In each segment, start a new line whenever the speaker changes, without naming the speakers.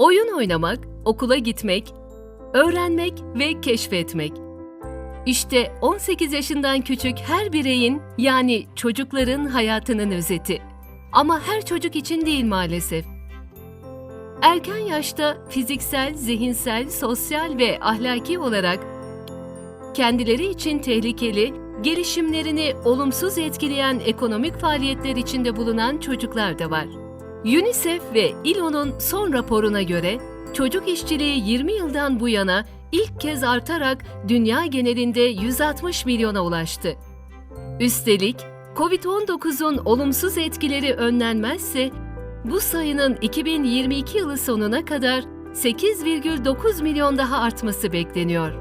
oynamak, okula gitmek, öğrenmek ve keşfetmek. İşte 18 yaşından küçük her bireyin yani çocukların hayatının özeti. Ama her çocuk için değil maalesef. Erken yaşta fiziksel, zihinsel, sosyal ve ahlaki olarak kendileri için tehlikeli, gelişimlerini olumsuz etkileyen ekonomik faaliyetler içinde bulunan çocuklar da var. UNICEF ve ILO'nun son raporuna göre çocuk işçiliği 20 yıldan bu yana ilk kez artarak dünya genelinde 160 milyona ulaştı. Üstelik COVID-19'un olumsuz etkileri önlenmezse bu sayının 2022 yılı sonuna kadar 8,9 milyon daha artması bekleniyor.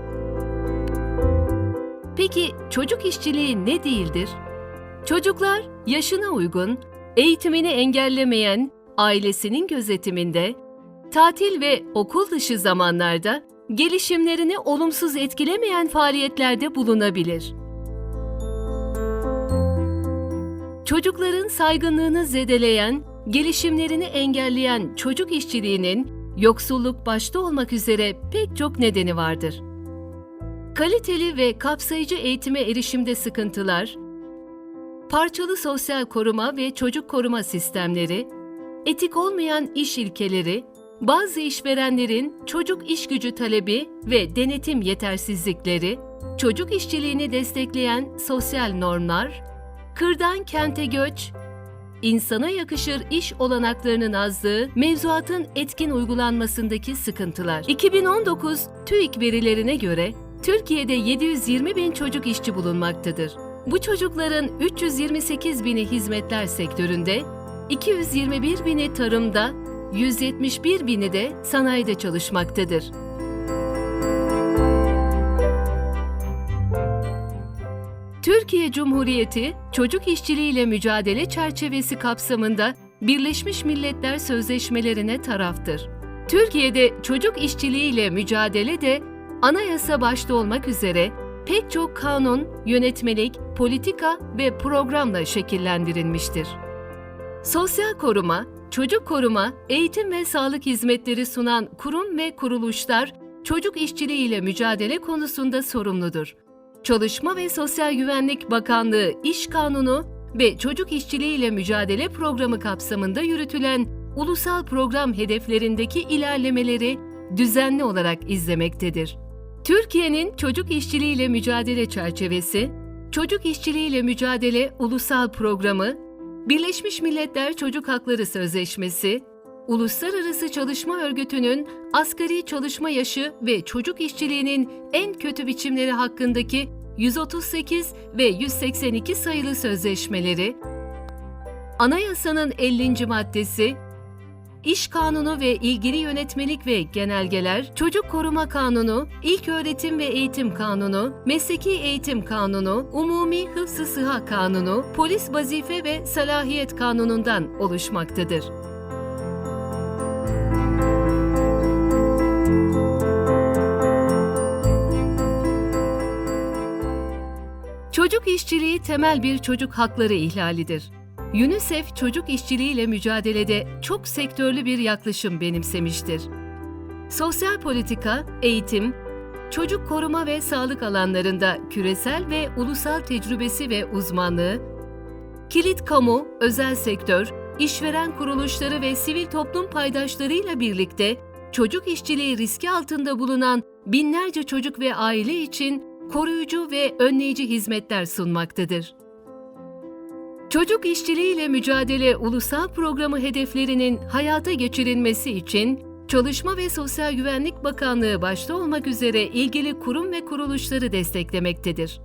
Peki çocuk işçiliği ne değildir? Çocuklar yaşına uygun, eğitimini engellemeyen, ailesinin gözetiminde, tatil ve okul dışı zamanlarda gelişimlerini olumsuz etkilemeyen faaliyetlerde bulunabilir. Çocukların saygınlığını zedeleyen, gelişimlerini engelleyen çocuk işçiliğinin yoksulluk başta olmak üzere pek çok nedeni vardır. Kaliteli ve kapsayıcı eğitime erişimde sıkıntılar, parçalı sosyal koruma ve çocuk koruma sistemleri, etik olmayan iş ilkeleri, bazı işverenlerin çocuk iş gücü talebi ve denetim yetersizlikleri, çocuk işçiliğini destekleyen sosyal normlar, kırdan kente göç, insana yakışır iş olanaklarının azlığı, mevzuatın etkin uygulanmasındaki sıkıntılar. 2019 TÜİK verilerine göre Türkiye'de 720 bin çocuk işçi bulunmaktadır. Bu çocukların 328 bini hizmetler sektöründe, 221 bini tarımda, 171 bini de sanayide çalışmaktadır. Türkiye Cumhuriyeti Çocuk İşçiliğiyle Mücadele Çerçevesi kapsamında Birleşmiş Milletler Sözleşmelerine taraftır. Türkiye'de çocuk işçiliğiyle mücadele de anayasa başta olmak üzere pek çok kanun, yönetmelik, politika ve programla şekillendirilmiştir. Sosyal koruma, çocuk koruma, eğitim ve sağlık hizmetleri sunan kurum ve kuruluşlar çocuk işçiliğiyle mücadele konusunda sorumludur. Çalışma ve Sosyal Güvenlik Bakanlığı İş Kanunu ve Çocuk İşçiliğiyle Mücadele Programı kapsamında yürütülen ulusal program hedeflerindeki ilerlemeleri düzenli olarak izlemektedir. Türkiye'nin çocuk işçiliğiyle mücadele çerçevesi, Çocuk İşçiliğiyle Mücadele Ulusal Programı, Birleşmiş Milletler Çocuk Hakları Sözleşmesi, Uluslararası Çalışma Örgütü'nün asgari çalışma yaşı ve çocuk işçiliğinin en kötü biçimleri hakkındaki 138 ve 182 sayılı sözleşmeleri, Anayasanın 50. maddesi, İş Kanunu ve ilgili yönetmelik ve genelgeler, Çocuk Koruma Kanunu, İlköğretim ve Eğitim Kanunu, Mesleki Eğitim Kanunu, Umumi Hıfzı Sıha Kanunu, Polis Vazife ve Salahiyet Kanunu'ndan oluşmaktadır. Çocuk işçiliği temel bir çocuk hakları ihlalidir. UNICEF çocuk işçiliğiyle mücadelede çok sektörlü bir yaklaşım benimsemiştir. Sosyal politika, eğitim, çocuk koruma ve sağlık alanlarında küresel ve ulusal tecrübesi ve uzmanlığı, kilit kamu, özel sektör, işveren kuruluşları ve sivil toplum paydaşlarıyla birlikte çocuk işçiliği riski altında bulunan binlerce çocuk ve aile için koruyucu ve önleyici hizmetler sunmaktadır. Çocuk işçiliğiyle mücadele ulusal programı hedeflerinin hayata geçirilmesi için Çalışma ve Sosyal Güvenlik Bakanlığı başta olmak üzere ilgili kurum ve kuruluşları desteklemektedir.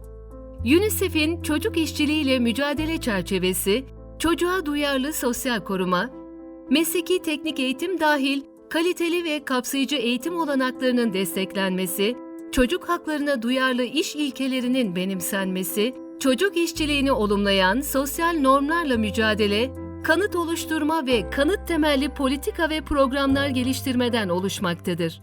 UNICEF'in çocuk işçiliğiyle mücadele çerçevesi, çocuğa duyarlı sosyal koruma, mesleki teknik eğitim dahil kaliteli ve kapsayıcı eğitim olanaklarının desteklenmesi, çocuk haklarına duyarlı iş ilkelerinin benimsenmesi, çocuk işçiliğini olumlayan sosyal normlarla mücadele, kanıt oluşturma ve kanıt temelli politika ve programlar geliştirmeden oluşmaktadır.